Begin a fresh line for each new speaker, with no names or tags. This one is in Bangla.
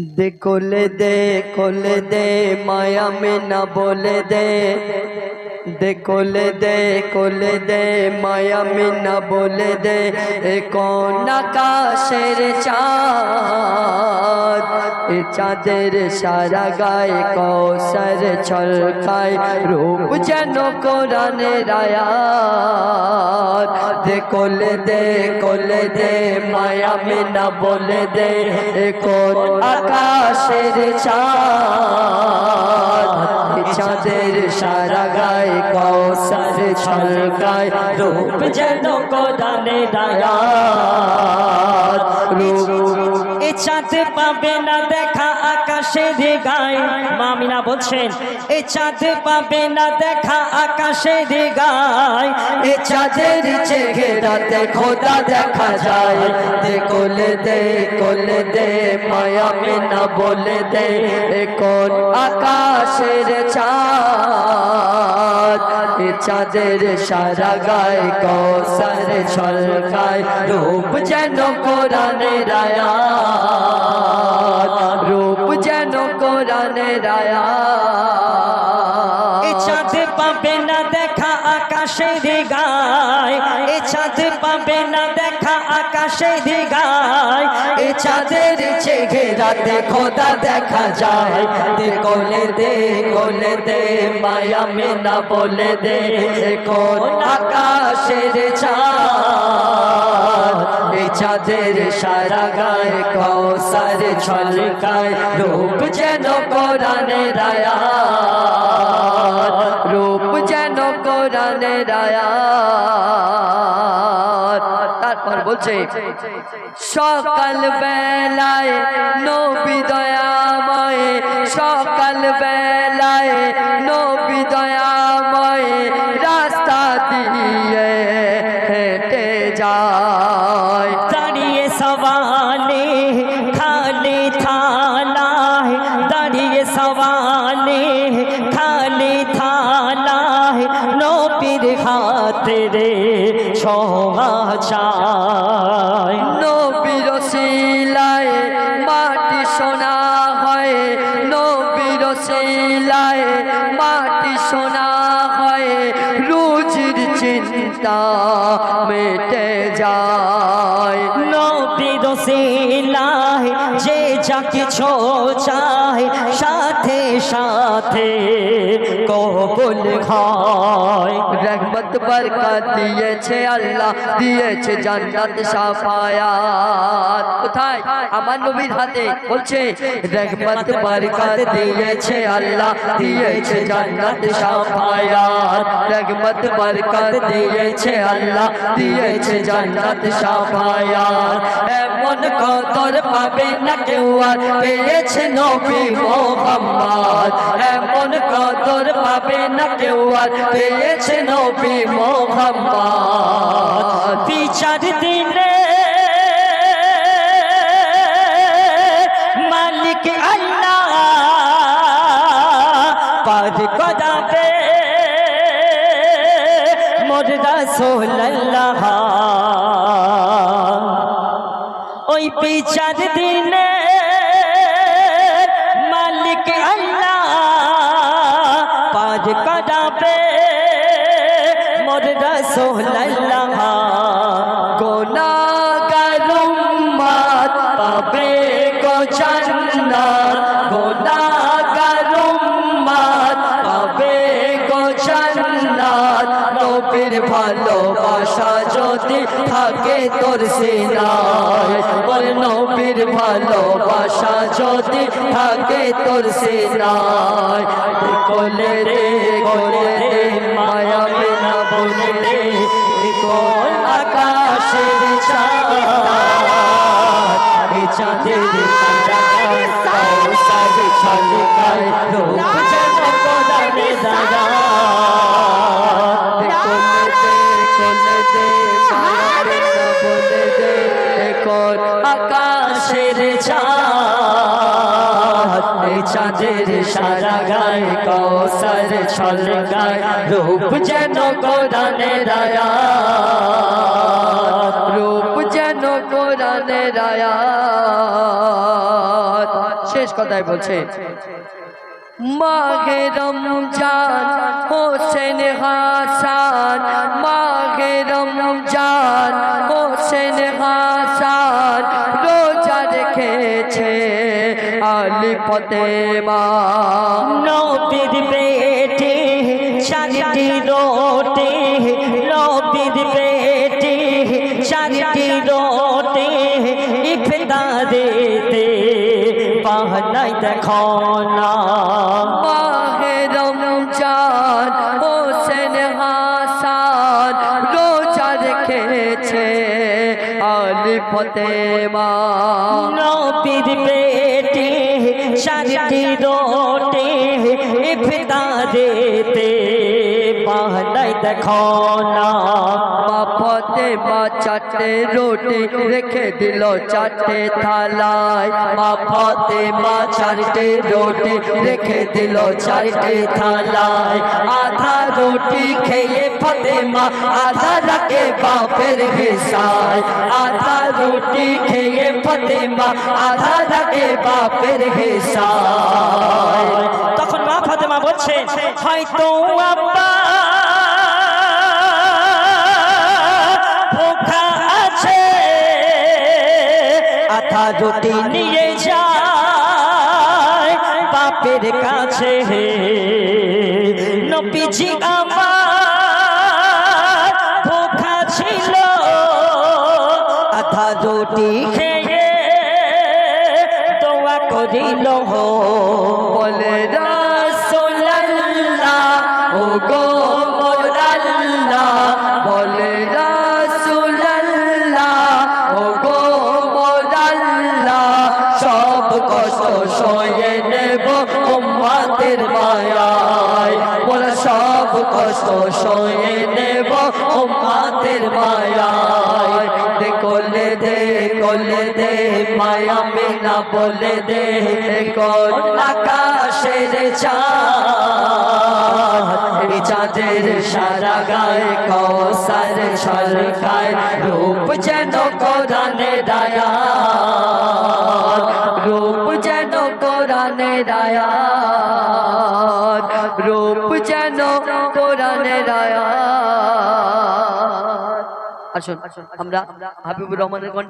দে কোলে দে কোলে দে, মায়া মে না বলে দে। দেখলে দে, কোলে দে, মায়া মে না বলে দে। কোন আকাশের এ চাঁদের সারা গায়ে কৌশর ছলকায় রূপ যেন কোরআনের আয়াত। দে কোলে দে কোলে দে, মায়া মে না বলে দে, এ আকাশের চাঁদ এ চাঁদের সারা গায়ে কৌশর ছলকায় রূপ যেন কোরআনের আয়াত। রূপ
এ চাঁদ পাবে না দেখা আকাশের গায়ে মামিনা বলছেন এ চাঁদ পাবে না দেখা আকাশের গায়ে
এ চাঁদের চেহারাতে খোদা দেখা যায়। দে কোলে দে কোলে দে মায়া না বলে দে কোন আকাশের চাঁদ। চাঁদের সারা গায়ে কৌসার সরকায় রূপ যেন কোরআনের রায়া রূপ যেন কোরআনের
রায়া চাঁদ পাবে না দেখা আকাশের গায়, এ চাঁদ পাবে না দেখা আকাশের গায়ে
এ চাঁদের চেহারাতে খোদা দেখা যায়। দে দে, কোলে দে, মায়া মে না বলে দে কোন আকাশের চাঁদ এ চাঁদের সারা গায়ে কৌশল ছলকায়, রূপ যেন কোরআনের রায়া রূপ যেন কোরআনের আয়াত। তারপর বলছে সকাল বেলায় নবী দয়াময় সকাল বেলায় নবী দয়াময় রাস্তা দিয়ে হেঁটে যায়
ছোঁয়া চায়
নবীর শিলায় মাটি সোনা হয়। নবীর শিলায় মাটি সোনা হয়। রুজির চিন্তা মেটে যায়।
নবীর শিলায় যে যা কিছু চায় সাথে সাথে কবুল হয়।
রহমত, বরকত দিয়েছে আল্লাহ, দিয়েছে জান্নাত সাফায়াত। কোথায়? আমার নবীর হাতে বলছে, রহমত, বরকত দিয়েছে আল্লাহ, দিয়েছে জান্নাত সাফায়াত। রহমত, বরকত দিয়েছে আল্লাহ, দিয়েছে জান্নাত সাফায়াত। এমন কদর পাবে না কেউ আর, পেয়েছে নবী মোহাম্মদ। এমন কদর পাবে না কেউ আর। পেয়েছে নবী মোহাম্মদ।
বিচার দিলে মালিক আল্লাহ পার কদাবে মোর রাসূলুল্লাহ ওই বিচার দিনে মোর রাসূলুল্লাহ
গোনাগার উম্মত পাবে গো জান্নাত। পাবে ভালোবাসা যদি থাকে তোর সিনায়, বল তোর কোলে রে কোলে আকাশের চাঁদ এই চাঁদের কৌশল ছলকায় রূপ চাঁদের সারা গায়ে কৌশল ছলকায় রূপ যেন কোরআনে রায়া। রূপ যেন কোরআনের আয়াত শেষ কথায় বলছে, মাঘে রমজান, হোসেন হাসান আলি ফতেমা
নবীর বেটে চারটি রোটে নবীর বেটে চারটি রোটে ইফতারেতে বাহানাই দেখো না
মাঘে রমজান
চারটি রোটে ইফতারেতে বাহানাই দেখো না।
মা ফতেমা চারটে রুটি রেখে দিল চারটে থালায়। মা ফতেমা চারটে রুটি রেখে দিল চারটে থালায়। আধা রুটি খেয়ে ফতেমা আধা রাখে বাপের হিসায়। আধা রুটি খেয়ে ফতেমা আধা রাখে বাপের হিসায়।
তখন মা ফাতেমা বলছে হয়তো আব্বা রুটি নিয়ে যায় বাপের কাছে। নবীজি আমার ভোখা ছিল। আধা রুটি খেয়ে দোয়া করিল।
বলে রাসূলুল্লাহ কষ্ট সয়ে নেব উম্মতের মায়ায়। দে কোলে দে কোলে দে, মায়া মিনা বলে দে আকাশের চাঁদ। চাঁদের সারা গায়ে কৌসার সরকায়, রূপ যেন কোরআনে দায়াত রূপ যেন কোরআনে দায়াত আসুন আমরা হাবিবুর রহমানের কণ্ঠে